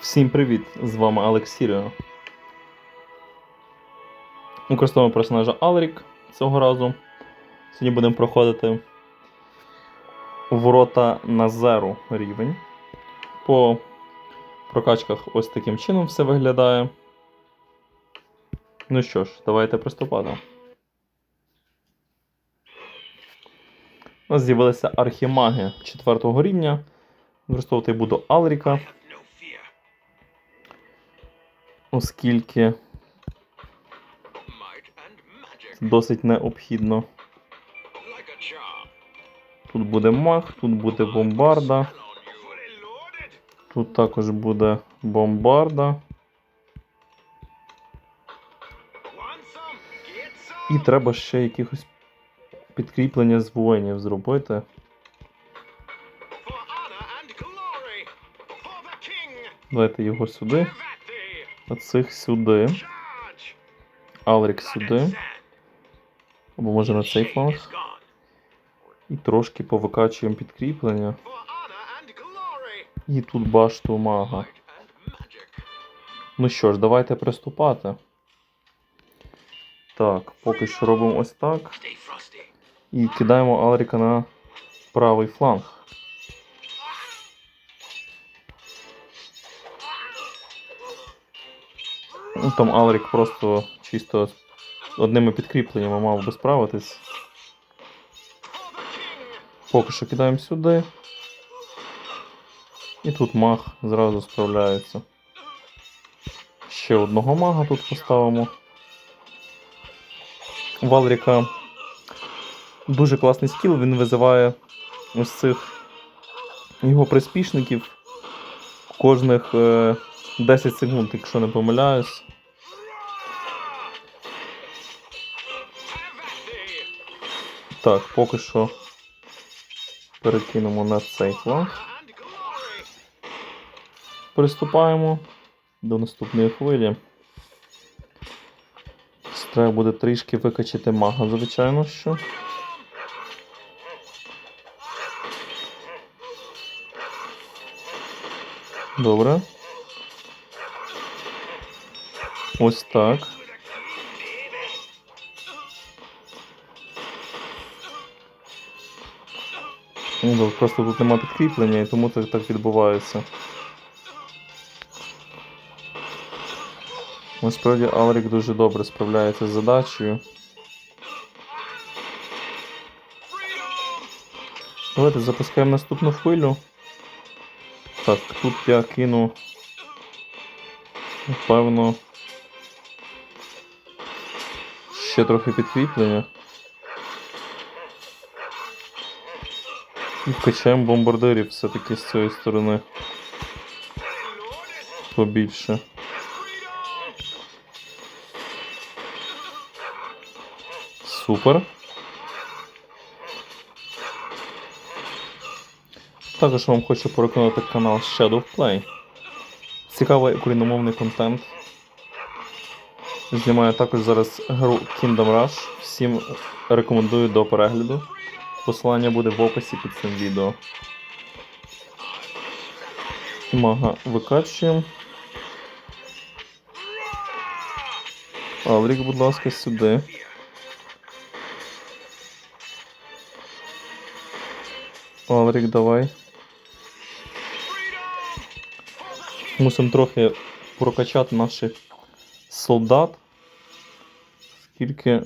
Всім привіт! З вами Алекс Сіріо. Використовуємо персонажа Алрік цього разу. Сьогодні будемо проходити ворота на зеру рівень. По прокачках ось таким чином все виглядає. Ну що ж, давайте приступати. У нас з'явилися архімаги 4 рівня. Використовувати буду Алріка. Оскільки досить необхідно. Тут буде маг, тут буде бомбарда, тут також буде бомбарда. І треба ще якихось підкріплення з воїнів зробити. Давайте його сюди. Оцих сюди. Алрік сюди. Або може на цей фланг. І трошки повикачуємо підкріплення. І тут башту мага. Ну що ж, давайте приступати. Так, поки що робимо ось так. І кидаємо Алріка на правий фланг. Ну, там Алрік просто чисто одними підкріпленнями мав би справитись. Поки що кидаємо сюди. І тут маг зразу справляється. Ще одного мага тут поставимо. У Валріка дуже класний скіл, він визиває ось цих його приспішників кожних е, 10 секунд, якщо не помиляюсь. Так, поки що перекинемо на цей фланг. Приступаємо до наступної хвилі. Треба буде трішки викачати мага, звичайно що. Добре. Ось так. Ну, да, Просто тут нема підкріплення і тому це так відбувається. Насправді Алрік дуже добре справляється з задачею. Давайте запускаємо наступну хвилю. Так, тут я кину. Напевно. Ще трохи підкріплення. І вкачаємо бомбардирів все-таки з цієї сторони. Побільше. Супер. Також вам хочу порекомендувати канал Shadow Play. Цікавий україномовний контент. Знімаю також зараз гру Kingdom Rush. Всім рекомендую до перегляду. Посилання буде в описі під цим відео. Мага викачуємо. Алрік, будь ласка, сюди. Алрік, давай. Мусимо трохи прокачати наших солдат. Скільки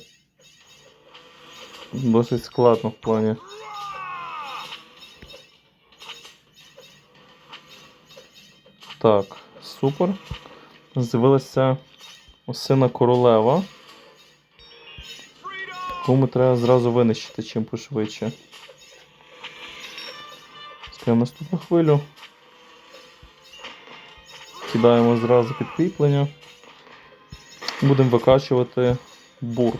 досить складно в плані. Так, супер. З'явилася осина королева. Тому треба зразу винищити чим пошвидше. Скажемо наступну хвилю. Кидаємо зразу підкріплення. Будемо викачувати бур.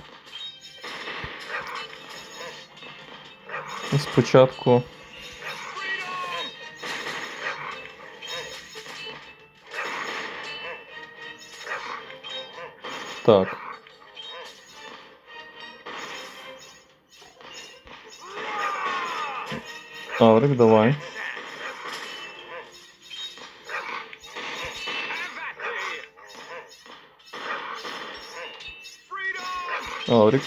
спочатку. Так. Аврик, давай. Аврик.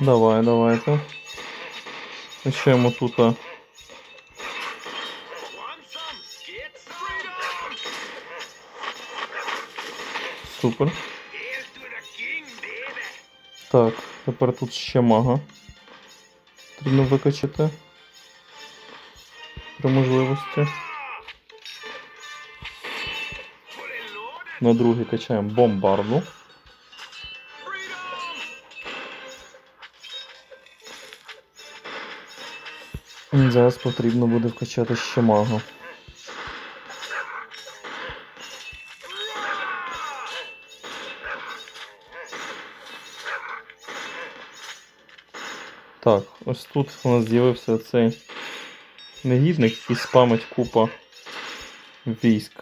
Давай, давайте. Йому тут. Freedom! Супер. Так, тепер тут ще мага. Потрібно викачати. При можливості. На другий качаємо бомбарду. Зараз потрібно буде вкачати ще мага. Так, ось тут у нас з'явився цей негідник, який спамить купа військ.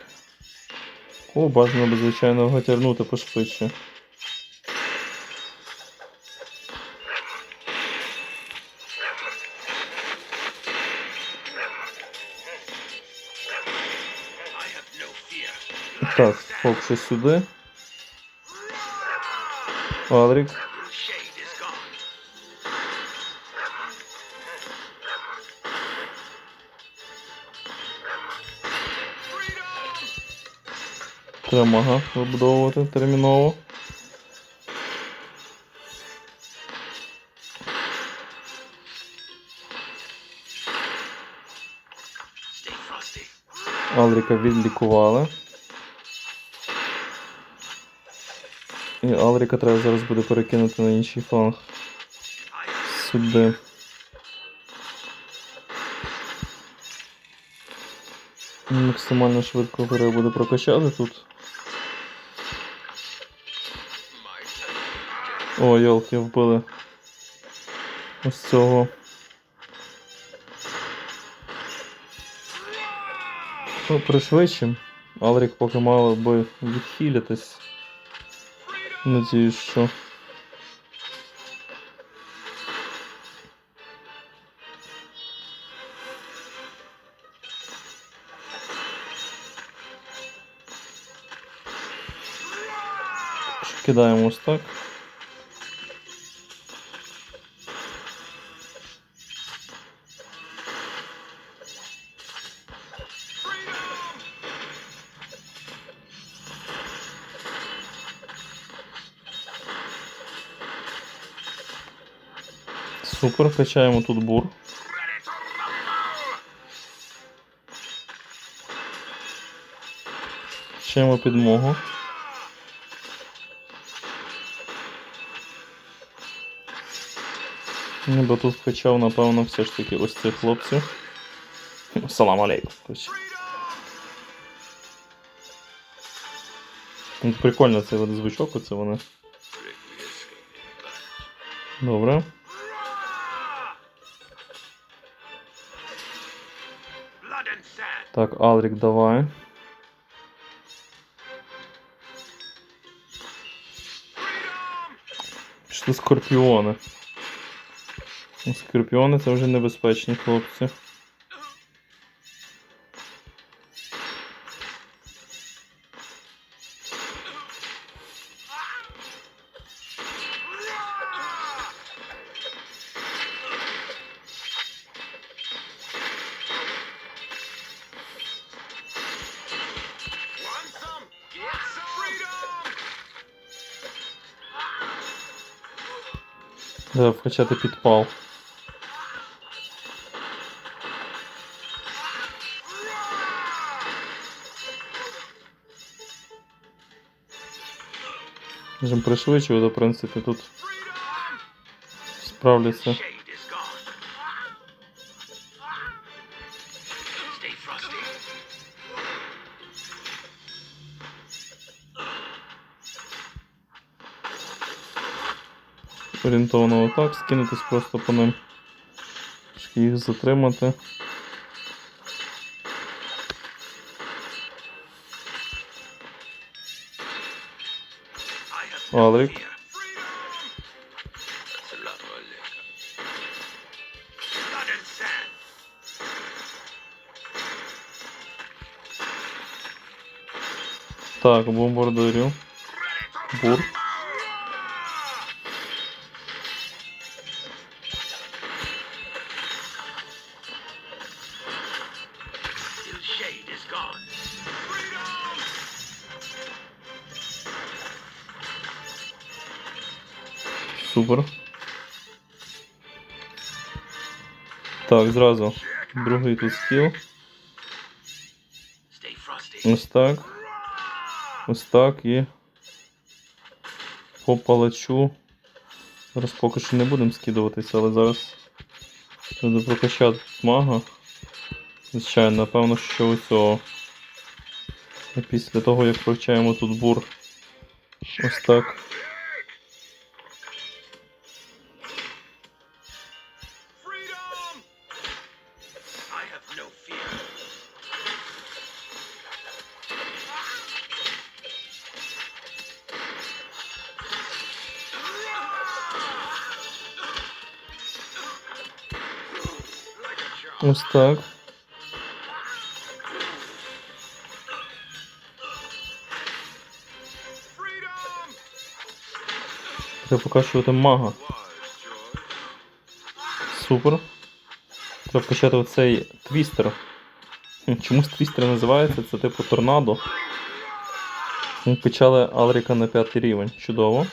О, бажано би, звичайно, його тягнути пошвидше. Так, Фокси сюди. Freedom! Треба мага вибудовувати терміново. Алріка відлікували. І Алріка треба зараз буде перекинути на інший фланг. Сюди. Максимально швидко треба буде прокачати тут. О, йолки, вбили. Ось цього. Ну, пришвидшим. Алрік поки мало би відхилятись. Надіюсь, що. Кидаємо ось так. Супер, качаємо тут бур. Качаємо підмогу. Ніби тут вкачав, напевно, все ж таки ось цих хлопців. Салам алейкум. Прикольно цей звучок, оце вони. Добре. Так, Алрік, давай. Пішли скорпіони. Скорпіони це вже небезпечні хлопці. Треба вкачати підпал. Можемо пришвидшувати, в принципі, тут справляться. орієнтовно отак, скинутись просто по ним, Трошки їх затримати. Алрик. Так, бомбардирю. Бур. Так, зразу. Другий тут скіл. Ось так. Ось так і. По палачу. Зараз поки що не будемо скидуватися, але зараз треба прокачати мага. Звичайно, напевно, що у цього. Після того, як прокачаємо тут бур. Ось так. Ось так. Треба покачувати мага. Супер. Треба качати оцей твістер. Чомусь твістер називається, це типу торнадо. Ми качали Алріка на п'ятий рівень. Чудово.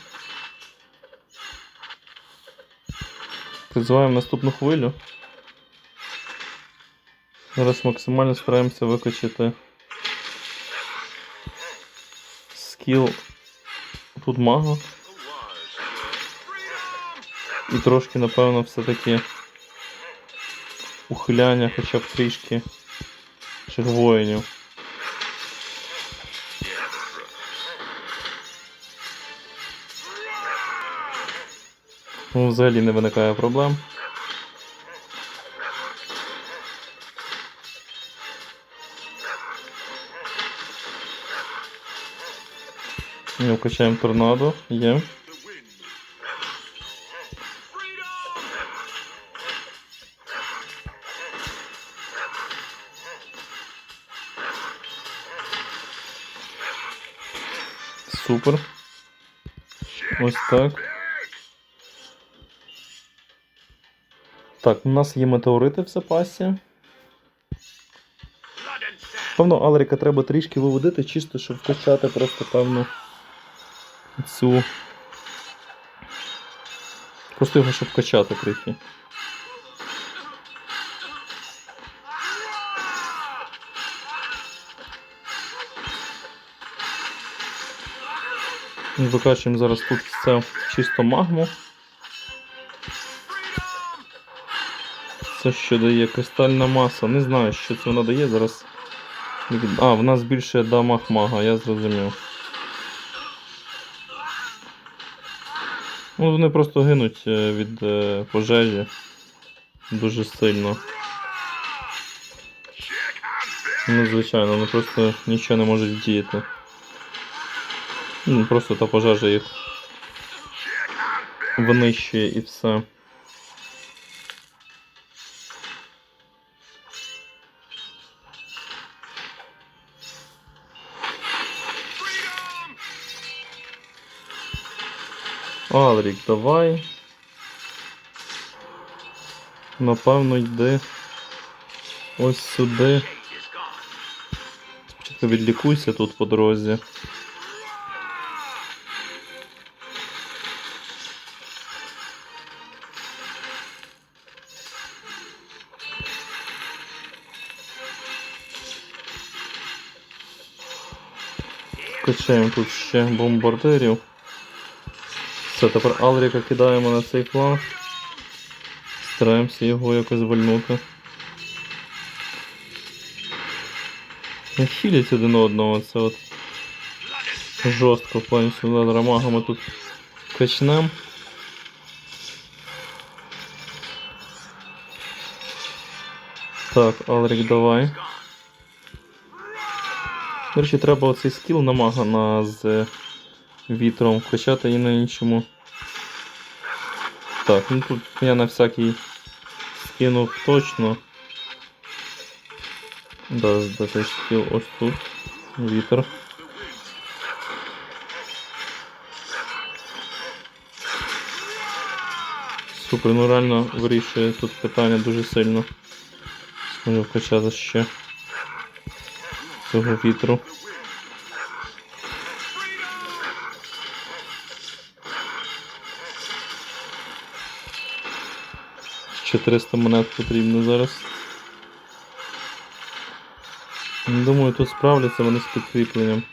Призиваємо наступну хвилю. Зараз максимально стараємося викачати скіл тут мага. І трошки, напевно, все-таки ухиляння хоча б трішки червоїнів. Ну, взагалі не виникає проблем. Ми вкачаємо торнадо. Є. Супер. Ось так. Так, у нас є метеорити в запасі. Певно, Алріка треба трішки виводити, чисто, щоб вкачати просто певно цю. Просто його щоб качати трохи. Ми Викачуємо зараз тут все чисто магму. Це що дає кристальна маса. Не знаю, що це вона дає зараз. А, вона збільшує дамаг мага, я зрозумів. Ну, вони просто гинуть е, від е, пожежі дуже сильно. Ну, звичайно, вони просто нічого не можуть діяти. Ну, просто та пожежа їх винищує і все. Алрік, давай. Напевно, йди ось сюди. Спочатку відлікуйся тут по дорозі. Качаємо тут ще бомбардирів. Все, тепер Алріка кидаємо на цей фланг. Стараємося його якось вальнути. Не хілять один одного, це от жорстко в плані сюди рамагами тут качнем. Так, Алрік, давай. До речі, треба оцей скіл на мага на з вітром, хоча та і на іншому. Так, ну тут я на всякий скинув точно. Да, затестив ось тут вітер. Супер, ну реально вирішує тут питання дуже сильно. Можу вкачати ще цього вітру. Ще 300 монет потрібно зараз. Думаю, тут справляться вони з підкріпленням.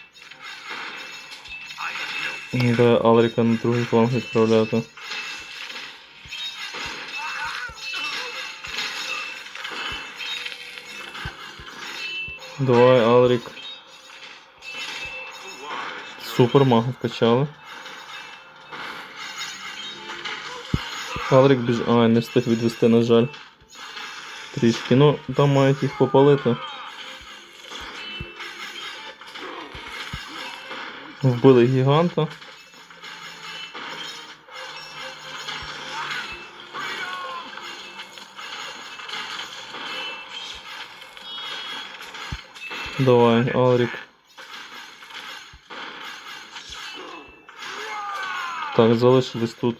Де Алріка на другий фланг відправляти. Давай, Алрік. Супер, мага вкачали. Алрік біж... А, не встиг відвести, на жаль. Трішки. Ну, там мають їх попалити. Вбили гіганта. Давай, Алрік. Так, залишились тут.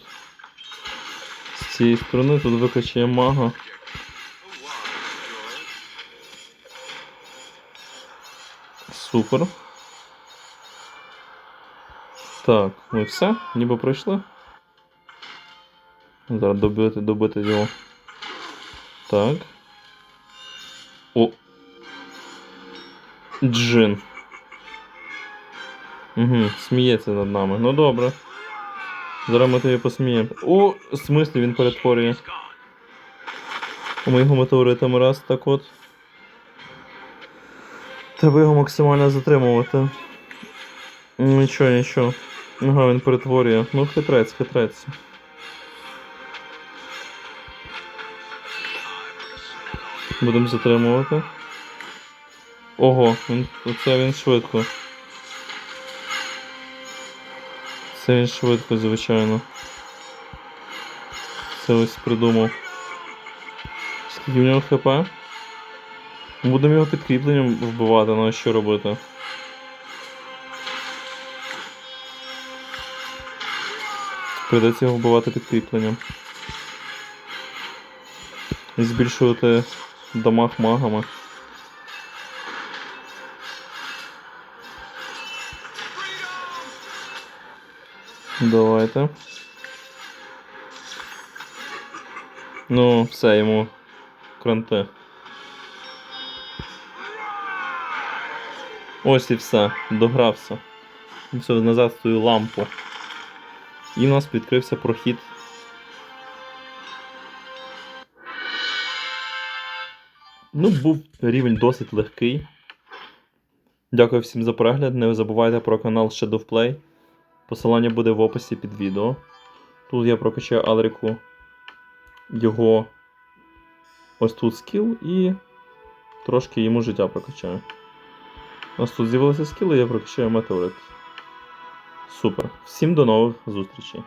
З цієї сторони тут викачає мага. Супер. Так, ну все, ніби пройшли. Зараз добити, добити його. Так. О. Джин. Угу, сміється над нами. Ну добре. Зараз ми тобі посміємо. О, в смислі він перетворює. Ми його метеоритами раз так от. Треба його максимально затримувати. Нічого, нічого. Ага, він перетворює. Ну, хитрець, хитрець. Будемо затримувати. Ого, він, оце він швидко. Це він швидко, звичайно. Це ось придумав. Скільки в нього хп? Будемо його підкріпленням вбивати, ну а що робити? Придеться його вбивати підкріпленням. І збільшувати дамаг магами. Давайте. Ну, все, йому кранте. Ось і все, догрався. Все, назад свою лампу. І в нас відкрився прохід. Ну, був рівень досить легкий. Дякую всім за перегляд. Не забувайте про канал Shadow Play. Посилання буде в описі під відео. Тут я прокачаю Алрику його ось тут скіл і трошки йому життя прокачаю. У нас тут з'явилися скіли, я прокачаю метеорит. Супер. Всім до нових зустрічей.